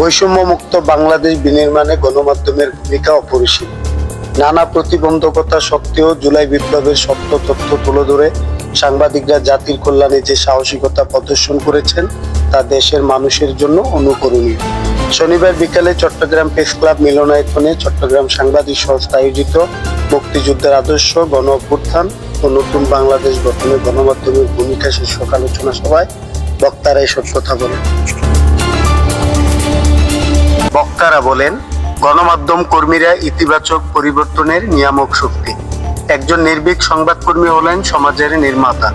বৈষম্যমুক্ত বাংলাদেশ বিনির্মাণে গণমাধ্যমের ভূমিকা অপরিসীম। নানা প্রতিবন্ধকতা সত্ত্বেও জুলাই বিপ্লবের সত্য তথ্য তুলে ধরে সাংবাদিকরা জাতির কল্যাণে যে সাহসিকতা প্রদর্শন করেছেন, তা দেশের মানুষের জন্য অনুকরণীয়। শনিবার বিকালে চট্টগ্রাম প্রেস ক্লাব মিলনায়তনে চট্টগ্রাম সাংবাদিক সংস্থা আয়োজিত মুক্তিযুদ্ধের আদর্শ গণ অভ্যুত্থান ও নতুন বাংলাদেশ গঠনে গণমাধ্যমের ভূমিকা শীর্ষক আলোচনা সভায় বক্তারা এসব কথা বলেন। বক্তারা বলেন, গণমাধ্যম কর্মীরা ইতিবাচক পরিবর্তনের নিয়ামক শক্তি। একজন নির্ভীক সংবাদকর্মী হলেন সমাজের নির্মাতা।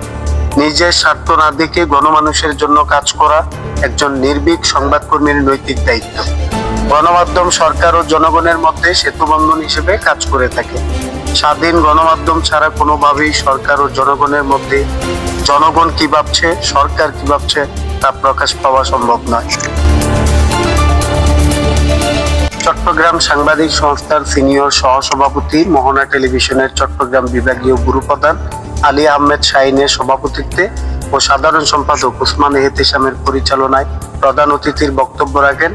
নিজের স্বার্থ না দেখে গণমানুষের জন্য কাজ করা একজন নির্ভীক সংবাদকর্মীর নৈতিক দায়িত্ব। গণমাধ্যম সরকার ও জনগণের মধ্যে সেতুবন্ধন হিসেবে কাজ করে থাকে। স্বাধীন গণমাধ্যম ছাড়া কোনোভাবেই সরকার ও জনগণের মধ্যে জনগণ কি ভাবছে, সরকার কি ভাবছে তা প্রকাশ পাওয়া সম্ভব নয়। চট্টগ্রাম সাংবাদিক সংস্থার সিনিয়র সহসভাপতি মোহনা টেলিভিশনের চট্টগ্রাম বিভাগীয় গুরু প্রধান আলী আহমেদ শাহিনের সভাপতিত্বে ও সাধারণ সম্পাদক উসমান এহতেশামের পরিচালনায় প্রধান অতিথির বক্তব্য রাখেন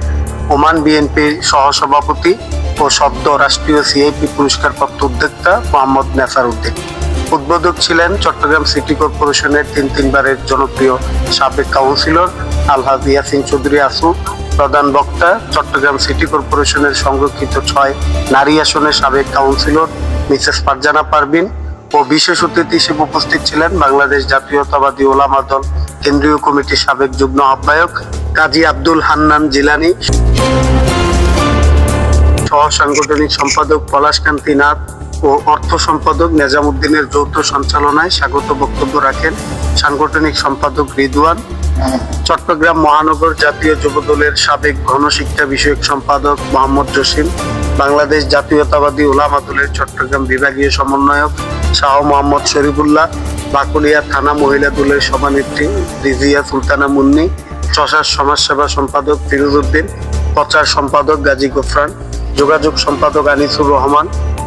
ওমান বিএনপির সহসভাপতি ও সদ্য রাষ্ট্রীয় সিআইপি পুরস্কারপ্রাপ্ত উদ্যোক্তা মোহাম্মদ নেসার উদ্দিন। উদ্বোধক ছিলেন চট্টগ্রাম সিটি কর্পোরেশনের তিন তিনবারের জনপ্রিয় সাবেক কাউন্সিলর আলহাজ ইয়াসিন চৌধুরী আসু প্রধান বক্তা, চট্টগ্রাম সিটি কর্পোরেশনের সংরক্ষিত ছয় নারী আসনের সাবেক কাউন্সিলর মিসেস ফারজানা পারভিন ও বিশেষ অতিথি হিসেবে উপস্থিত ছিলেন বাংলাদেশ জাতীয়তাবাদী ওলামা দল কেন্দ্রীয় কমিটির সাবেক যুগ্ম আহ্বায়ক কাজী আব্দুল হান্নান জিলানি। সহ সাংগঠনিক সম্পাদক পলাশকান্তি নাথ ও অর্থ সম্পাদক নেজামুদ্দিনের যৌথ সঞ্চালনায় স্বাগত বক্তব্য রাখেন সাংগঠনিক সম্পাদক রিদওয়ান। চট্টগ্রাম মহানগর জাতীয় যুবদলের সাবেক গণশিক্ষা বিষয়ক সম্পাদক মোহাম্মদ জসিম, বাংলাদেশ জাতীয়তাবাদী ওলামা চট্টগ্রাম বিভাগীয় সমন্বয়ক শাহ মোহাম্মদ শরীফুল্লাহ, বাকুলিয়া থানা মহিলা দলের সভানেত্রী রিজিয়া সুলতানা মুন্নি, চষার সমাজসেবা সম্পাদক ফিরোজ উদ্দিন প্রচার সম্পাদক গাজী গোফরান, যোগাযোগ সম্পাদক আনিসুর রহমান,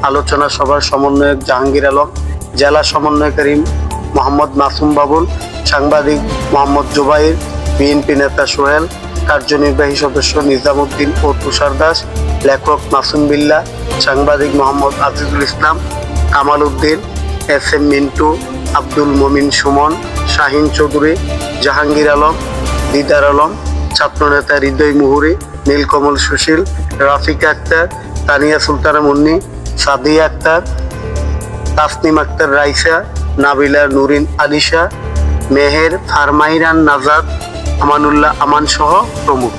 আলোচনা সভার সমন্বয়ক জাহাঙ্গীর আলম, জেলা সমন্বয়কারী মোহাম্মদ মাসুম বাবুল সাংবাদিক মোহাম্মদ জুবাইর, বিএনপি নেতা সোহেল, কার্যনির্বাহী সদস্য নিজামুদ্দিন ও তুষার দাস, লেখক মাসুম বিল্লা, সাংবাদিক মোহাম্মদ আজিজুল ইসলাম, কামাল উদ্দিন, এস এম মিন্টু, আব্দুল মমিন সুমন, শাহিন চৌধুরী, জাহাঙ্গীর আলম, দিদার আলম, ছাত্রনেতা হৃদয় মুহুরি, নীলকমল সুশীল, রাফিকা আক্তার, তানিয়া সুলতানা মুন্নি, সাদিয়া আক্তার, তাসনিম আক্তার রাইসা, নাবিলা নুরিন আলিশা মেহের ফারমাইরান নাজাদ আমানুল্লাহ আমান সহ প্রমুখ।